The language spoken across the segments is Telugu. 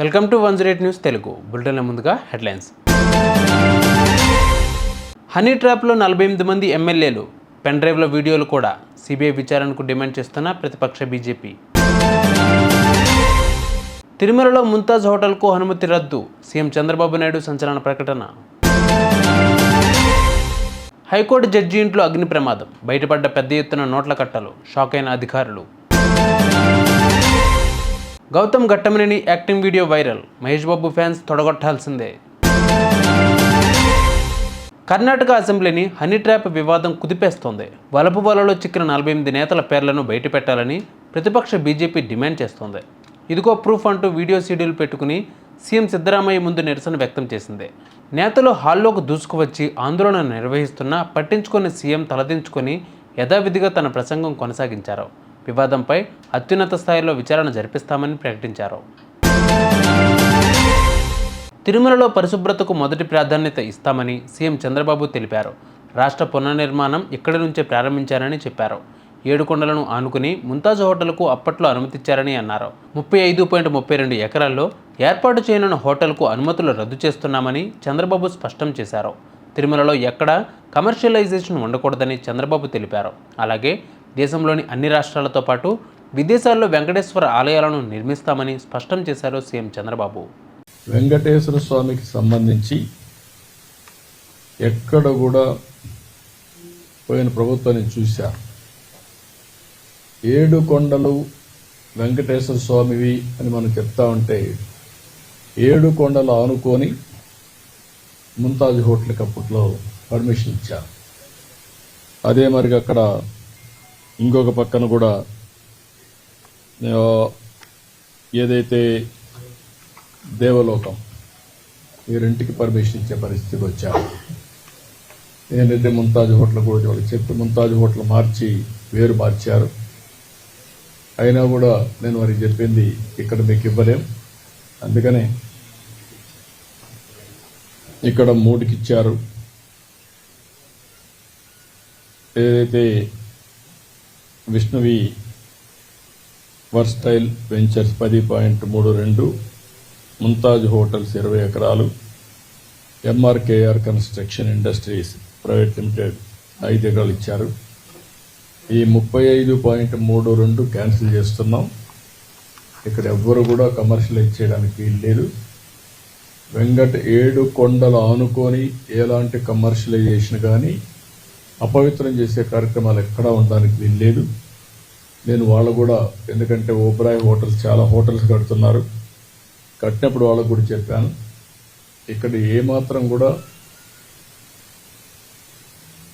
Welcome to one zero eight news Telugu. బులెటిన్ల ముందుగా హెడ్లైన్స్. హనీ ట్రాప్లో నలభై ఎనిమిది మంది ఎమ్మెల్యేలు పెన్ డ్రైవ్ల వీడియోలు కూడా సిబిఐ విచారణకు డిమాండ్ చేస్తున్న ప్రతిపక్ష బీజేపీ. తిరుమలలో ముంతాజ్ హోటల్కు అనుమతి రద్దు సీఎం చంద్రబాబు నాయుడు సంచలన ప్రకటన. హైకోర్టు జడ్జి ఇంట్లో అగ్ని ప్రమాదం బయటపడ్డ పెద్ద ఎత్తున నోట్ల కట్టలు షాక్ అయిన అధికారులు. Gautam Ghattamaneni acting video viral. Mahesh Babu fans తొడగొట్టాల్సిందే. Karnataka అసెంబ్లీని హనీ ట్రాప్ వివాదం కుదిపేస్తోంది. వలపు వలలో చిక్కిన నలభై ఎనిమిది నేతల పేర్లను బయటపెట్టాలని ప్రతిపక్ష బీజేపీ డిమాండ్ చేస్తోంది. ఇదిగో ప్రూఫ్ అంటూ వీడియో సీడీలు పెట్టుకుని సీఎం సిద్ధరామయ్య ముందు నిరసన వ్యక్తం చేసింది. నేతలు హాల్లోకి దూసుకువచ్చి ఆందోళన నిర్వహిస్తున్నా పట్టించుకుని సీఎం తలదించుకొని యథావిధిగా తన ప్రసంగం కొనసాగించారు. వివాదంపై అత్యున్నత స్థాయిలో విచారణ జరిపిస్తామని ప్రకటించారు. తిరుమలలో పరిశుభ్రతకు మొదటి ప్రాధాన్యత ఇస్తామని సీఎం చంద్రబాబు తెలిపారు. రాష్ట్ర పునర్నిర్మాణం ఇక్కడి నుంచే ప్రారంభించారని చెప్పారు. ఏడుకొండలను ఆనుకుని ముంతాజ్ హోటల్కు అప్పట్లో అనుమతిచ్చారని అన్నారు. ముప్పై ఐదు పాయింట్ ముప్పై రెండు ఎకరాల్లో ఏర్పాటు చేయనున్న హోటల్కు అనుమతులు రద్దు చేస్తున్నామని చంద్రబాబు స్పష్టం చేశారు. తిరుమలలో ఎక్కడా కమర్షియలైజేషన్ ఉండకూడదని చంద్రబాబు తెలిపారు. అలాగే దేశంలోని అన్ని రాష్ట్రాలతో పాటు విదేశాల్లో వెంకటేశ్వర ఆలయాలను నిర్మిస్తామని స్పష్టం చేశారు సీఎం చంద్రబాబు. వెంకటేశ్వర స్వామికి సంబంధించి ఎక్కడ కూడా పోయిన ప్రభుత్వాన్ని చూశారు ఏడు కొండలు వెంకటేశ్వర స్వామివి అని మనం చెప్తా ఉంటే ఏడు కొండలు ఆనుకొని ముంతాజ్ హోటల్కి అప్పట్లో పర్మిషన్ ఇచ్చారు. అదే మరి అక్కడ ఇంకొక పక్కన కూడా ఏదైతే దేవలోకం ఈ రెంటికి పర్మిషన్ ఇచ్చే పరిస్థితికి వచ్చారు. ఏంటంటే ముంతాజ్ హోటల్ కూడా వాళ్ళకి చెప్పి ముంతాజ్ హోటల్ మార్చి వేరు మార్చారు. అయినా కూడా నేను వారికి చెప్పింది ఇక్కడ మీకు ఇవ్వలేం. అందుకనే ఇక్కడ మూడుకిచ్చారు. ఏదైతే విష్ణువి వర్స్టైల్ వెంచర్స్ పది పాయింట్ మూడు రెండు ముంతాజ్ హోటల్స్ ఇరవై ఎకరాలు MRKR construction industries private limited ఐదు ఎకరాలు ఇచ్చారు. ఈ ముప్పై ఐదు పాయింట్ మూడు రెండు క్యాన్సిల్ చేస్తున్నాం. ఇక్కడ ఎవ్వరు కూడా కమర్షియలైజ్ చేయడానికి వీలు లేదు. వెంకట ఏడు కొండలు ఆనుకొని ఎలాంటి కమర్షియలైజేషన్ కానీ అపవిత్రం చేసే కార్యక్రమాలు ఎక్కడా ఉండడానికి వీల్లేదు నేను వాళ్ళు కూడా ఎందుకంటే ఓబ్రాయ్ హోటల్స్ చాలా హోటల్స్ కడుతున్నారు. కట్టినప్పుడు వాళ్ళకు కూడా చెప్పాను. ఇక్కడ ఏమాత్రం కూడా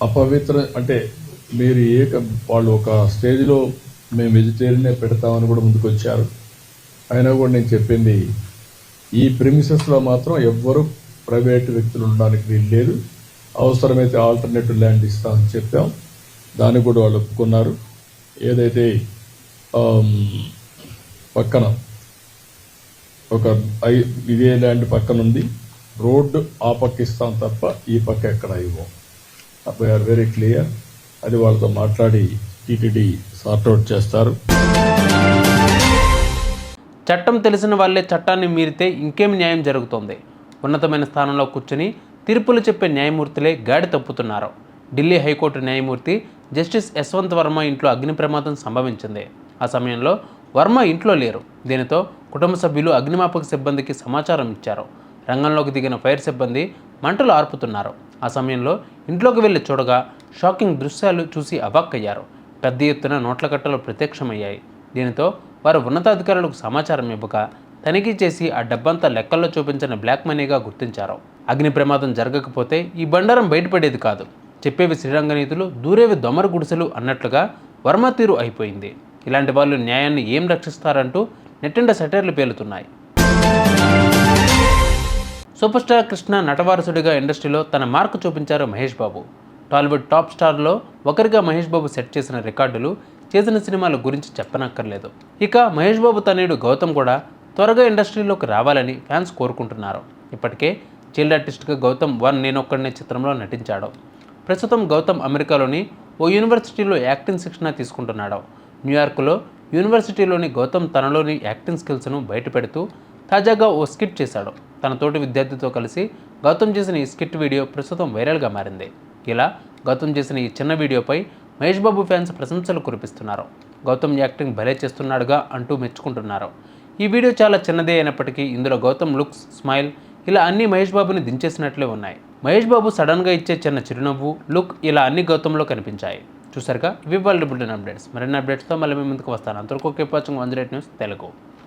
అపవిత్ర అంటే మీరు ఏ క- వాళ్ళు ఒక స్టేజ్లో మేము వెజిటేరియనే పెడతామని కూడా ముందుకు వచ్చారు అయినా కూడా నేను చెప్పింది ఈ ప్రిమిసెస్లో మాత్రం ఎవ్వరు ప్రైవేట్ వ్యక్తులు ఉండడానికి వీలు లేదు. అవసరమైతే ఆల్టర్నేటివ్ ల్యాండ్ ఇస్తామని చెప్పాం. దాన్ని కూడా వాళ్ళు ఒప్పుకున్నారు. ఏదైతే పక్కన ఒక ఇదే ల్యాండ్ పక్కన ఉంది. రోడ్డు ఆ పక్క ఇస్తాం తప్ప ఈ పక్క ఎక్కడ ఇవ్వం. ఆర్ వెరీ క్లియర్ అది వాళ్ళతో మాట్లాడి టీటీడీ సార్ట్అవుట్ చేస్తారు. చట్టం తెలిసిన వాళ్ళే చట్టాన్ని మీరితే ఇంకేం న్యాయం జరుగుతోంది? ఉన్నతమైన స్థానంలో కూర్చొని తీర్పులు చెప్పే న్యాయమూర్తులే గాడి తప్పుతున్నారు. ఢిల్లీ హైకోర్టు న్యాయమూర్తి జస్టిస్ యశ్వంత్ వర్మ ఇంట్లో అగ్ని ప్రమాదం సంభవించింది. ఆ సమయంలో వర్మ ఇంట్లో లేరు. దీనితో కుటుంబ సభ్యులు అగ్నిమాపక సిబ్బందికి సమాచారం ఇచ్చారు. రంగంలోకి దిగిన ఫైర్ సిబ్బంది మంటలు ఆర్పుతున్నారు. ఆ సమయంలో ఇంట్లోకి వెళ్ళి చూడగా షాకింగ్ దృశ్యాలు చూసి అవాక్కయ్యారు. పెద్ద ఎత్తున నోట్ల కట్టలు ప్రత్యక్షమయ్యాయి. దీనితో వారు ఉన్నతాధికారులకు సమాచారం ఇవ్వక తనిఖీ చేసి ఆ డబ్బంతా లెక్కల్లో చూపించిన బ్లాక్ మనీగా గుర్తించారు. అగ్ని ప్రమాదం జరగకపోతే ఈ బండారం బయటపడేది కాదు. చెప్పేవి శ్రీరంగనీతులు దూరేవి దొమర గుడిసెలు అన్నట్లుగా వర్మ తీరు అయిపోయింది. ఇలాంటి వాళ్ళు న్యాయాన్ని ఏం రక్షిస్తారంటూ నెట్టిండ సెటర్లు పేలుతున్నాయి. సూపర్ స్టార్ కృష్ణ నటవారసుడిగా ఇండస్ట్రీలో తన మార్కు చూపించారు మహేష్ బాబు. టాలీవుడ్ టాప్ స్టార్లో ఒకరిగా మహేష్ బాబు సెట్ చేసిన రికార్డులు చేసిన సినిమాల గురించి చెప్పనక్కర్లేదు. ఇక మహేష్ బాబు తనయుడు గౌతమ్ కూడా త్వరగా ఇండస్ట్రీలోకి రావాలని ఫ్యాన్స్ కోరుకుంటున్నారు. ఇప్పటికే చైల్డ్ ఆర్టిస్ట్గా గౌతమ్ వన్ నేనొక్కడనే చిత్రంలో నటించాడు. ప్రస్తుతం గౌతమ్ అమెరికాలోని ఓ యూనివర్సిటీలో యాక్టింగ్ శిక్షణ తీసుకుంటున్నాడు. న్యూయార్క్లో యూనివర్సిటీలోని గౌతమ్ తనలోని యాక్టింగ్ స్కిల్స్ను బయటపెడుతూ తాజాగా ఓ స్కిట్ చేశాడు. తన తోటి విద్యార్థితో కలిసి గౌతమ్ చేసిన ఈ స్కిట్ వీడియో ప్రస్తుతం వైరల్గా మారింది. ఇలా గౌతమ్ చేసిన ఈ చిన్న వీడియోపై మహేష్ బాబు ఫ్యాన్స్ ప్రశంసలు కురిపిస్తున్నారు. గౌతమ్ యాక్టింగ్ భలే చేస్తున్నాడుగా అంటూ మెచ్చుకుంటున్నారు. ఈ వీడియో చాలా చిన్నదే అయినప్పటికీ ఇందులో గౌతమ్ లుక్స్ స్మైల్ ఇలా అన్ని మహేష్ బాబుని దించేసినట్లే ఉన్నాయి. మహేష్ బాబు సడన్గా ఇచ్చే చిన్న చిరునవ్వు లుక్ ఇలా అన్ని గౌతంలో కనిపించాయి. చూసారుగా ఇవి వాళ్ళ బుల్టన్ అప్డేట్స్. మరిన్ని అప్డేట్స్తో మళ్ళీ మీ ముందుకు వస్తాను. అంతవరకు okay watching one news Telugu.